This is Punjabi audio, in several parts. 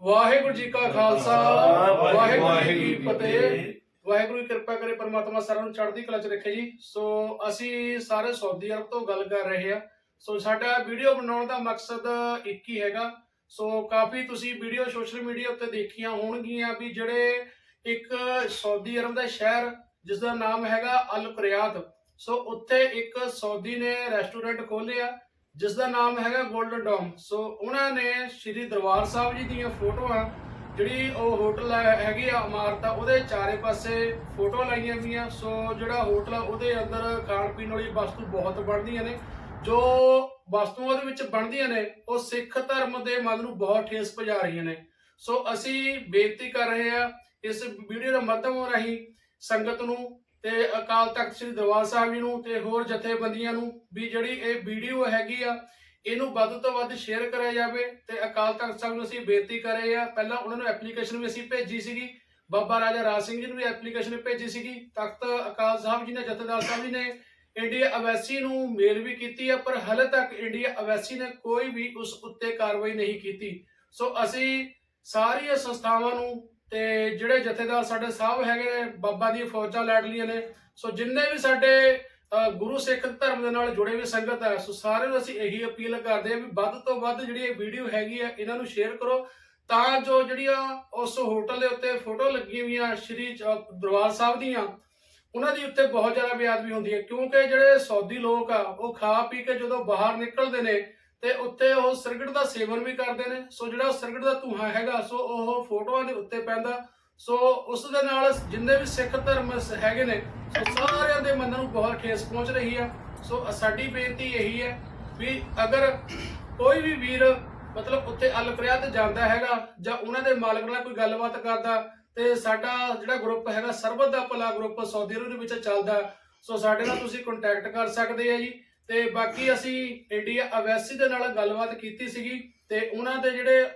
ਵਾਹਿਗੁਰੂ ਜੀ ਕਾ ਖਾਲਸਾ ਵਾਹਿਗੁਰੂ ਜੀ ਕੀ ਫਤਿਹ। ਵਾਹਿਗੁਰੂ ਕਿਰਪਾ ਕਰੇ ਪਰਮਾਤਮਾ ਸਾਰਿਆਂ ਨੂੰ ਚੜ੍ਹਦੀ ਕਲਾ 'ਚ ਰੱਖੇ ਜੀ। ਸੋ ਅਸੀਂ ਸਾਰੇ ਸਾਊਦੀ ਅਰਬ ਤੋਂ ਗੱਲ ਕਰ ਰਹੇ ਹਾਂ ਸੋ ਸਾਡਾ ਵੀਡੀਓ ਬਣਾਉਣ ਦਾ ਮਕਸਦ ਇੱਕ ਹੀ ਹੈਗਾ। ਸੋ ਕਾਫੀ ਤੁਸੀਂ ਵੀਡੀਓ ਸੋਸ਼ਲ ਮੀਡੀਆ ਉੱਤੇ ਦੇਖੀਆਂ ਹੋਣਗੀਆਂ ਵੀ ਜਿਹੜੇ ਇੱਕ ਸਾਊਦੀ ਅਰਬ ਦਾ ਸ਼ਹਿਰ ਜਿਸ ਦਾ ਨਾਮ ਹੈਗਾ ਅਲ ਕੁਰਿਆਤ ਸੋ ਉੱਥੇ ਇੱਕ ਸਾਊਦੀ ਨੇ ਰੈਸਟੋਰੈਂਟ ਖੋਲ੍ਹਿਆ। ਜਿਸ ਦਾ ਨਾਮ ਹੈਗਾ 골ਡਨ ਡੋਮ ਸੋ ਉਹਨਾਂ ਨੇ ਸ਼੍ਰੀ ਦਰਬਾਰ ਸਾਹਿਬ ਜੀ ਦੀਆਂ ਫੋਟੋਆਂ, ਜਿਹੜੀ ਉਹ ਹੋਟਲ ਹੈ- ਹੈਗੀ ਆ ਇਮਾਰਤ ਆ, ਉਹਦੇ ਚਾਰੇ ਪਾਸੇ ਫੋਟੋ ਲਾਈਆਂ ਗਈਆਂ। ਸੋ ਜਿਹੜਾ ਹੋਟਲ ਆ, ਉਹਦੇ ਅੰਦਰ ਖਾਣ ਪੀਣ ਵਾਲੀ ਵਸਤੂ ਬਹੁਤ ਬਣਦੀਆਂ ਨੇ। ਜੋ ਵਸਤੂਆਂ ਉਹਦੇ ਵਿੱਚ ਬਣਦੀਆਂ ਨੇ, ਉਹ ਸਿੱਖ ਧਰਮ ਦੇ ਮਨ ਨੂੰ ਬਹੁਤ ਠੇਸ ਪਹੁੰਚਾ ਰਹੀਆਂ ਨੇ। ਸੋ ਅਸੀਂ ਬੇਨਤੀ ਕਰ ਰਹੇ ਹਾਂ ਇਸ ਵੀਡੀਓ ਦੇ ਮਾਧਿਅਮ ਰਾਹੀਂ ਸੰਗਤ ਨੂੰ ਤੇ ਅਕਾਲ ਤਖਤ ਸ੍ਰੀ ਦਰਬਾਰ ਸਾਹਿਬ ਜੀ ਨੂੰ ਤੇ ਹੋਰ ਜਥੇਬੰਦੀਆਂ ਨੂੰ ਵੀ ਜਿਹੜੀ ਇਹ ਵੀਡੀਓ ਹੈਗੀ ਆ, ਇਹਨੂੰ ਵੱਧ ਤੋਂ ਵੱਧ ਸ਼ੇਅਰ ਕਰਿਆ ਜਾਵੇ ਤੇ ਅਕਾਲ ਤਖਤ ਸਾਹਿਬ ਨੂੰ ਅਸੀਂ ਬੇਨਤੀ ਕਰ ਰਹੇ ਆ, ਪਹਿਲਾਂ ਉਹਨਾਂ ਨੂੰ ਐਪਲੀਕੇਸ਼ਨ ਵੀ ਅਸੀਂ ਭੇਜੀ ਸੀਗੀ, ਬਾਬਾ ਰਾਜਾ ਰਾਜ ਸਿੰਘ ਜੀ ਨੂੰ ਵੀ ਐਪਲੀਕੇਸ਼ਨ ਭੇਜੀ ਸੀਗੀ, ਤਖਤ ਅਕਾਲ ਸਾਹਿਬ ਜੀ ਨੇ, ਜਥੇਦਾਰ ਸਾਹਿਬ ਜੀ ਨੇ ਇੰਡੀਆ ਅਵੈਸੀ ਨੂੰ ਮੇਲ ਵੀ ਕੀਤੀ ਆ, ਪਰ ਹਾਲੇ ਤੱਕ ਇੰਡੀਆ ਅਵੈਸੀ ਨੇ ਕੋਈ ਵੀ ਉਸ ਉੱਤੇ ਕਾਰਵਾਈ ਨਹੀਂ ਕੀਤੀ। ਸੋ ਅਸੀਂ ਸਾਰੀਆਂ ਸੰਸਥਾਵਾਂ ਨੂੰ ਤੇ ਜਿਹੜੇ ਜਥੇਦਾਰ ਸਾਡੇ ਸਾਹਿਬ ਹੈਗੇ ਬਾਬਾ ਦੀਆਂ ਫੌਜਾਂ ਲਾਡਲੀਆਂ ਨੇ। ਸੋ ਜਿੰਨੇ ਵੀ ਸਾਡੇ ਗੁਰੂ ਸਿੱਖ ਧਰਮ ਦੇ ਨਾਲ ਜੁੜੇ ਹੋਏ ਸੰਗਤ ਹੈ ਸੋ ਸਾਰਿਆਂ ਨੂੰ ਅਸੀਂ ਇਹੀ ਅਪੀਲ ਕਰਦੇ ਹਾਂ ਵੀ ਵੱਧ ਤੋਂ ਵੱਧ ਜਿਹੜੀ ਇਹ ਵੀਡੀਓ ਹੈਗੀ ਆ, ਇਹਨਾਂ ਨੂੰ ਸ਼ੇਅਰ ਕਰੋ। ਤਾਂ ਜੋ ਜਿਹੜੀਆਂ ਉਸ ਹੋਟਲ ਦੇ ਉੱਤੇ ਫੋਟੋ ਲੱਗੀਆਂ ਹੋਈਆਂ ਸ਼੍ਰੀ ਚ- ਦਰਬਾਰ ਸਾਹਿਬ ਦੀਆਂ, ਉਹਨਾਂ ਦੀ ਉੱਤੇ ਬਹੁਤ ਜ਼ਿਆਦਾ ਬੇਅਦਬੀ ਹੁੰਦੀ ਹੈ। ਕਿਉਂਕਿ ਜਿਹੜੇ ਸੌਦੀ ਲੋਕ ਆ, ਉਹ ਖਾ ਪੀ ਕੇ ਜਦੋਂ ਬਾਹਰ ਨਿਕਲਦੇ ਨੇ ਤੇ ਉੱਤੇ ਉਹ ਸਿਰਗਟ ਦਾ ਸੇਵਨ ਵੀ ਕਰਦੇ ਨੇ। ਸੋ ਜਿਹੜਾ ਸਿਰਗਟ ਦਾ ਧੂਆਂ ਹੈਗਾ, ਸੋ ਉਹ ਫੋਟੋਆਂ ਦੇ ਉੱਤੇ ਪੈਂਦਾ। ਸੋ ਉਸ ਦੇ ਨਾਲ ਜਿੰਨੇ ਵੀ ਸਿੱਖ ਧਰਮ ਸ- ਹੈਗੇ ਨੇ, ਸੋ ਸਾਰਿਆਂ ਦੇ ਮਨਾਂ ਨੂੰ ਬਹੁਤ ਠੇਸ ਪਹੁੰਚ ਰਹੀ ਆ। ਸੋ ਸਾਡੀ ਬੇਨਤੀ ਇਹੀ ਹੈ ਵੀ ਅਗਰ ਕੋਈ ਵੀ ਵੀਰ ਮਤਲਬ ਉੱਥੇ ਅਲਕਰਿਆ ਤੇ ਜਾਂਦਾ ਹੈਗਾ ਜਾਂ ਉਹਨਾਂ ਦੇ ਮਾਲਕ ਨਾਲ ਕੋਈ ਗੱਲਬਾਤ ਕਰਦਾ, ਤੇ ਸਾਡਾ ਜਿਹੜਾ ਗਰੁੱਪ ਹੈਗਾ ਸਰਬਤ ਦਾ ਭਲਾ ਗਰੁੱਪ ਸਾਊਦੀ ਅਰਬ ਦੇ ਵਿੱਚ ਚੱਲਦਾ, ਸੋ ਸਾਡੇ ਨਾਲ ਤੁਸੀਂ ਕੰਟੈਕਟ ਕਰ ਸਕਦੇ ਆ ਜੀ। ਤੇ ਬਾਕੀ ਅਸੀਂ ਇੰਡੀਆ ਅਵੈਸੀ ਦੇ ਨਾਲ ਗੱਲਬਾਤ ਕੀਤੀ ਸੀਗੀ ਤੇ ਉਹਨਾਂ ਦੇ ਜਿਹੜੇ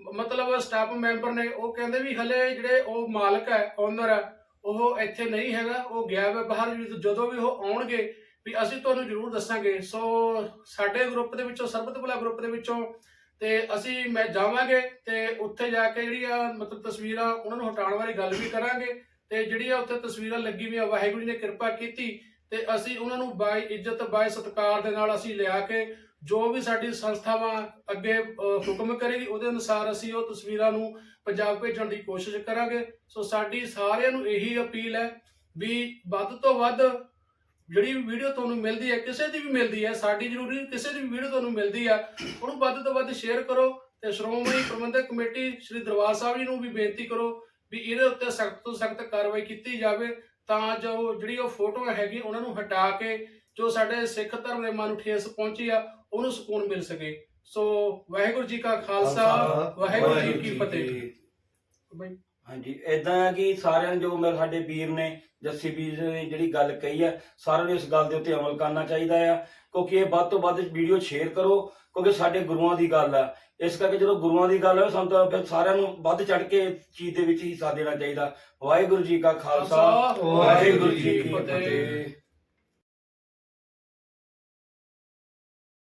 ਮਤਲਬ ਸਟਾਫ ਮੈਂਬਰ ਨੇ, ਉਹ ਕਹਿੰਦੇ ਵੀ ਹਲੇ ਜਿਹੜੇ ਉਹ ਮਾਲਕ ਹੈ ਓਨਰ ਹੈ, ਉਹ ਇੱਥੇ ਨਹੀਂ ਹੈਗਾ, ਉਹ ਗਿਆ ਹੈ। ਬਾਹਰ ਜਦੋਂ ਵੀ ਉਹ ਆਉਣਗੇ ਵੀ ਅਸੀਂ ਤੁਹਾਨੂੰ ਜ਼ਰੂਰ ਦੱਸਾਂਗੇ। ਸੋ ਸਾਡੇ ਗਰੁੱਪ ਦੇ ਵਿੱਚੋਂ ਸਰਬਤ ਭਲਾ ਗਰੁੱਪ ਦੇ ਵਿੱਚੋਂ ਤੇ ਅਸੀਂ, ਮੈਂ ਜਾਵਾਂਗੇ ਤੇ ਉੱਥੇ ਜਾ ਕੇ ਜਿਹੜੀ ਆ ਮਤਲਬ ਤਸਵੀਰਾਂ ਉਹਨਾਂ ਨੂੰ ਹਟਾਉਣ ਬਾਰੇ ਗੱਲ ਵੀ ਕਰਾਂਗੇ ਤੇ ਜਿਹੜੀਆਂ ਉੱਥੇ ਤਸਵੀਰਾਂ ਲੱਗੀ ਹੋਈਆਂ, ਵਾਹਿਗੁਰੂ ਜੀ ਨੇ ਕਿਰਪਾ ਕੀਤੀ ਤੇ ਅਸੀਂ ਉਹਨਾਂ ਨੂੰ ਬਾਈ ਇੱਜ਼ਤ, ਬਾਈ ਸਤਿਕਾਰ ਦੇ ਨਾਲ ਅਸੀਂ ਲਿਆ ਕੇ ਜੋ ਵੀ ਸਾਡੀ ਸੰਸਥਾਵਾਂ ਅੱਗੇ ਹੁਕਮ ਕਰੇਗੀ, ਉਹਦੇ ਅਨੁਸਾਰ ਅਸੀਂ ਉਹ ਤਸਵੀਰਾਂ ਨੂੰ ਪੰਜਾਬ ਭੇਜਣ ਦੀ ਕੋਸ਼ਿਸ਼ ਕਰਾਂਗੇ। ਸੋ ਸਾਡੀ ਸਾਰਿਆਂ ਨੂੰ ਇਹੀ ਅਪੀਲ ਹੈ ਵੀ ਵੱਧ ਤੋਂ ਵੱਧ ਜਿਹੜੀ ਵੀਡੀਓ ਤੁਹਾਨੂੰ ਮਿਲਦੀ ਹੈ, ਕਿਸੇ ਦੀ ਵੀ ਮਿਲਦੀ ਹੈ, ਸਾਡੀ ਜ਼ਰੂਰੀ ਕਿਸੇ ਦੀ ਵੀ ਵੀਡੀਓ ਤੁਹਾਨੂੰ ਮਿਲਦੀ ਆ, ਉਹਨੂੰ ਵੱਧ ਤੋਂ ਵੱਧ ਸ਼ੇਅਰ ਕਰੋ ਤੇ ਸ਼੍ਰੋਮਣੀ ਪ੍ਰਬੰਧਕ ਕਮੇਟੀ ਸ੍ਰੀ ਦਰਬਾਰ ਸਾਹਿਬ ਜੀ ਨੂੰ ਵੀ ਬੇਨਤੀ ਕਰੋ ਵੀ ਇਹਦੇ ਉੱਤੇ ਸਖਤ ਤੋਂ ਸਖਤ ਕਾਰਵਾਈ ਕੀਤੀ ਜਾਵੇ। ਤਾਂ ਜੋ ਜਿਹੜੀ ਉਹ ਫੋਟੋਆਂ ਹੈਗੀ ਉਹਨਾਂ ਨੂੰ ਹਟਾ ਕੇ ਜੋ ਸਾਡੇ ਸਿੱਖ ਧਰਮ ਦੇ ਮਨ ਨੂੰ ਠੇਸ ਪਹੁੰਚੀ ਆ ਉਹਨੂੰ ਸਕੂਨ ਮਿਲ ਸਕੇ। ਸੋ ਵਾਹਿਗੁਰੂ ਜੀ ਕਾ ਖਾਲਸਾ ਵਾਹਿਗੁਰੂ ਜੀ ਕੀ ਫਤਿਹ। ਬਾਈ। ਹਾਂਜੀ ਇਦਾਂ ਹੈ ਕਿ ਸਾਰਿਆਂ ਨੂੰ ਜੋ ਮੇਰੇ ਸਾਡੇ ਵੀਰ ਨੇ ਜੱਸੀ ਵੀਰ ਨੇ ਜਿਹੜੀ ਗੱਲ ਕਹੀ ਹੈ ਸਾਰਿਆਂ ਨੂੰ ਇਸ ਗੱਲ ਦੇ ਉੱਤੇ ਅਮਲ ਕਰਨਾ ਚਾਹੀਦਾ ਆ। ਕਿਉਂਕਿ ਇਹ ਵੱਧ ਤੋਂ ਵੱਧ ਵੀਡੀਓ ਸ਼ੇਅਰ ਕਰੋ ਕਿਉਂਕਿ ਸਾਡੇ ਗੁਰੂਆਂ ਦੀ ਗੱਲ ਆ। ਇਸ ਕਰਕੇ ਜਦੋਂ ਗੁਰੂਆਂ ਦੀ ਗੱਲ ਹੈ ਸਾਨੂੰ ਤਾਂ ਫਿਰ ਸਾਰਿਆਂ ਨੂੰ ਵੱਧ ਚੜ ਕੇ ਚੀਜ਼ ਦੇ ਵਿੱਚ ਹਿੱਸਾ ਦੇਣਾ ਚਾਹੀਦਾ। ਵਾਹਿਗੁਰੂ ਜੀ ਕਾ ਖਾਲਸਾ ਵਾਹਿਗੁਰੂ ਜੀ ਕੀ ਫਤਿਹ।